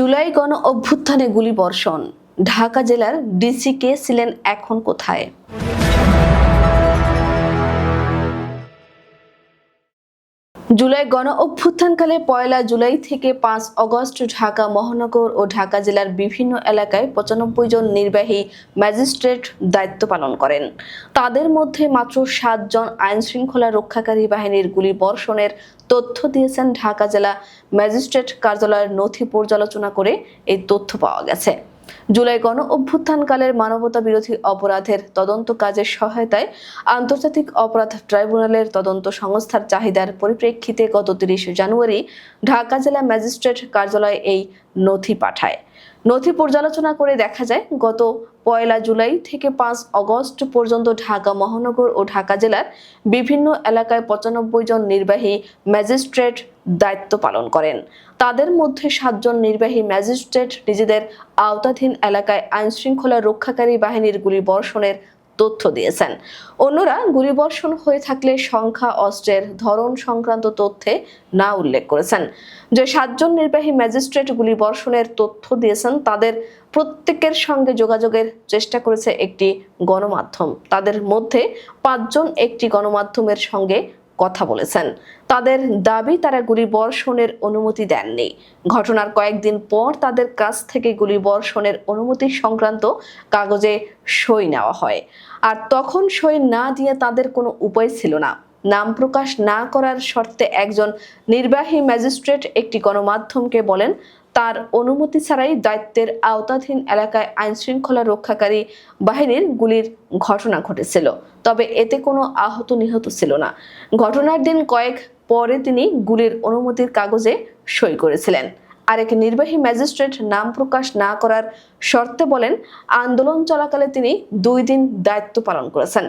জুলাই গণ অভ্যুত্থানে গুলিবর্ষণ। ঢাকা জেলার ডিসি কে ছিলেন এখন কোথায়? জুলাই গণ অভ্যুত্থানকালে পয়লা জুলাই থেকে পাঁচ অগস্ট ঢাকা মহানগর ও ঢাকা জেলার বিভিন্ন এলাকায় পঁচানব্বই জন নির্বাহী ম্যাজিস্ট্রেট দায়িত্ব পালন করেন। তাদের মধ্যে মাত্র সাতজন আইন শৃঙ্খলা রক্ষাকারী বাহিনীর গুলি বর্ষণের তথ্য দিয়েছেন ঢাকা জেলা ম্যাজিস্ট্রেট কার্যালয়ের নথি পর্যালোচনা করে এই তথ্য পাওয়া গেছে। জুলাই গণ অভ্যুত্থানকালের মানবতা বিরোধী অপরাধের তদন্ত কাজের সহায়তায় আন্তর্জাতিক অপরাধ ট্রাইব্যুনালের তদন্ত সংস্থার চাহিদার পরিপ্রেক্ষিতে গত তিরিশ জানুয়ারি ঢাকা জেলা ম্যাজিস্ট্রেট কার্যালয়ে এই নথি পাঠায়। নথি পর্যালোচনা করে দেখা যায়, গত পয়লা জুলাই থেকে পাঁচ অগস্ট পর্যন্ত ঢাকা মহানগর ও ঢাকা জেলার বিভিন্ন এলাকায় পঁচানব্বই জন নির্বাহী ম্যাজিস্ট্রেট দায়িত্ব পালন করেন। তাদের মধ্যে সাতজন নির্বাহী ম্যাজিস্ট্রেট নিজেদের আওতাধীন এলাকায় আইনশৃঙ্খলা রক্ষাকারী বাহিনীর গুলি বর্ষণের তথ্য দিয়েছেন। অন্যরা গুলিবর্ষণ হয়ে থাকলে সংখ্যা, অস্ত্রের ধরন সংক্রান্ত তথ্যে না উল্লেখ করেছেন। যে সাতজন নির্বাহী ম্যাজিস্ট্রেট গুলিবর্ষণের তথ্য দিয়েছেন, তাদের প্রত্যেকের সঙ্গে যোগাযোগের চেষ্টা করেছে একটি গণমাধ্যম। তাদের মধ্যে পাঁচজন একটি গণমাধ্যমের সঙ্গে কথা বলেছেন। তাদের দাবি, তারা গুলি বর্ষণের অনুমতি দেননি। ঘটনার কয়েকদিন পর তাদের কাছ থেকে গুলি বর্ষণের অনুমতি সংক্রান্ত কাগজে সই নেওয়া হয়। আর তখন সই না দিয়ে তাদের কোনো উপায় ছিল না। নাম প্রকাশ না করার শর্তে একজন নির্বাহী ম্যাজিস্ট্রেট একটি গণমাধ্যমকে বলেন তার অনুমতি ছাড়াই দায়িত্বের আওতাধীন এলাকায় আইন শৃঙ্খলা রক্ষাকারী বাহিনীর গুলির ঘটনা ঘটেছিল। তবে এতে কোনো আহত নিহত ছিল না। ঘটনার দিন কয়েক পরে তিনি গুলির অনুমতির কাগজে সই করেছিলেন। আরেক নির্বাহী ম্যাজিস্ট্রেট নাম প্রকাশ না করার শর্তে বলেন, আন্দোলন চলাকালে তিনি দুই দিন দায়িত্ব পালন করেছেন।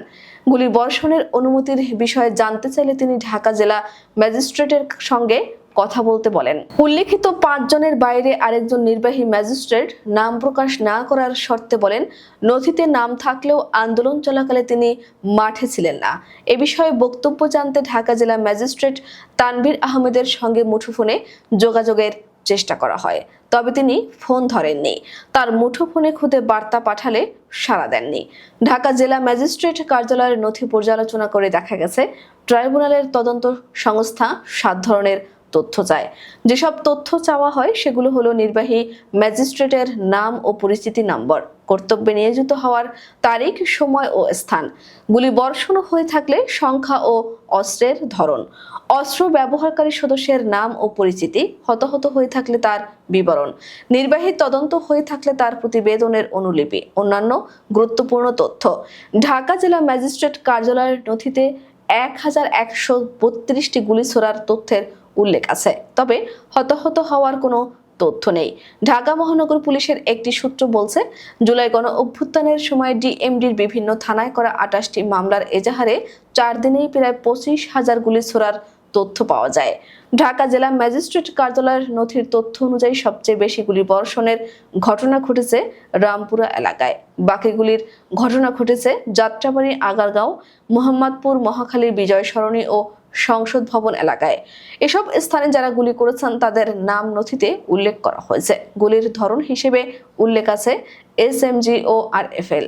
গুলি বর্ষণের অনুমতির বিষয়ে জানতে চাইলে তিনি ঢাকা জেলা ম্যাজিস্ট্রেটের সঙ্গে কথা বলতে বলেন। উল্লেখিত পাঁচজনের বাইরে আরেকজন নির্বাহী ম্যাজিস্ট্রেট নাম প্রকাশ না করার শর্তে বলেন, নথিতে নাম থাকলেও আন্দোলন চলাকালে তিনি মাঠে ছিলেন না। এ বিষয়ে বক্তব্য জানতে ঢাকা জেলা ম্যাজিস্ট্রেট তানভীর আহমেদের সঙ্গে মুঠোফোনে যোগাযোগের চেষ্টা করা হয়। তবে তিনি ফোন ধরেননি। তার মুঠোফোনে খুদে বার্তা পাঠালে সাড়া দেননি। ঢাকা জেলা ম্যাজিস্ট্রেট কার্যালয়ের নথি পর্যালোচনা করে দেখা গেছে, ট্রাইব্যুনালের তদন্ত সংস্থা সাত ধরনের তথ্য চায়। যেসব তথ্য চাওয়া হয়, সেগুলো হলো নির্বাহী ম্যাজিস্ট্রেটের নাম ও পরিচিতি নম্বর, কর্তব্যে নিয়োজিত হওয়ার তারিখ, সময় ও স্থান। গুলি বর্ষণ হয়ে থাকলে সংখ্যা ও অস্ত্রের ধরন। অস্ত্র ব্যবহারকারী সদস্যের নাম ও পরিচিতি হতাহত হয়ে থাকলে তার বিবরণ। নির্বাহী তদন্ত হয়ে থাকলে তার প্রতিবেদনের অনুলিপি। অন্যান্য গুরুত্বপূর্ণ তথ্য। ঢাকা জেলা ম্যাজিস্ট্রেট কার্যালয়ের নথিতে এক হাজার একশো বত্রিশটি গুলি ছোড়ার তথ্যের উল্লেখ আছে। তবে হতাহত হওয়ার কোনো তথ্য নেই। ঢাকা মহানগর পুলিশের একটি সূত্র বলছে, জুলাই গণ অভ্যুত্থানের সময় ডিএমডির বিভিন্ন থানায় করা আটাশটি মামলার এজাহারে চার দিনেই প্রায় পঁচিশ হাজার গুলি ছোড়ার তথ্য পাওয়া যায়। ঢাকা জেলা ম্যাজিস্ট্রেট কার্যালয়ের নথির তথ্য অনুযায়ী সবচেয়ে বেশি গুলি বর্ষণের ঘটনা ঘটেছে রামপুরা এলাকায়। বাকিগুলির ঘটনা ঘটেছে যাত্রাবাড়ি আগারগাঁও, মোহাম্মদপুর মহাখালীর বিজয় সরণী ও সংসদ ভবন এলাকায়। এসব স্থানে যারা গুলি করেছেন তাদের নাম নথিতে উল্লেখ করা হয়েছে। গুলির ধরন হিসেবে উল্লেখ আছে এস এম জি ও আর এফ এল।